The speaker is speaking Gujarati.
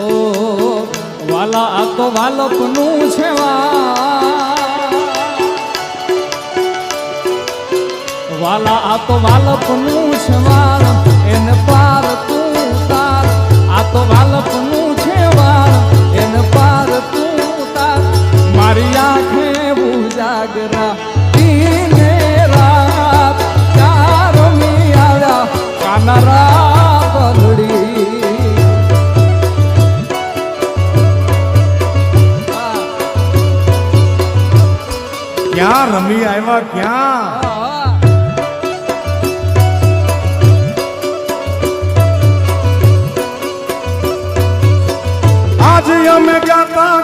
ઓ વાલા આ તો વાલપનું છે વાલા આ તો વાલપનું છે વાર એને પાર તું તાર આ તો વાલપનું છે વાર એને પાર તું તાર મારી આંખે ઉજાગરા ક્યાં રમી આવ્યા ક્યાં? અમે ગાતા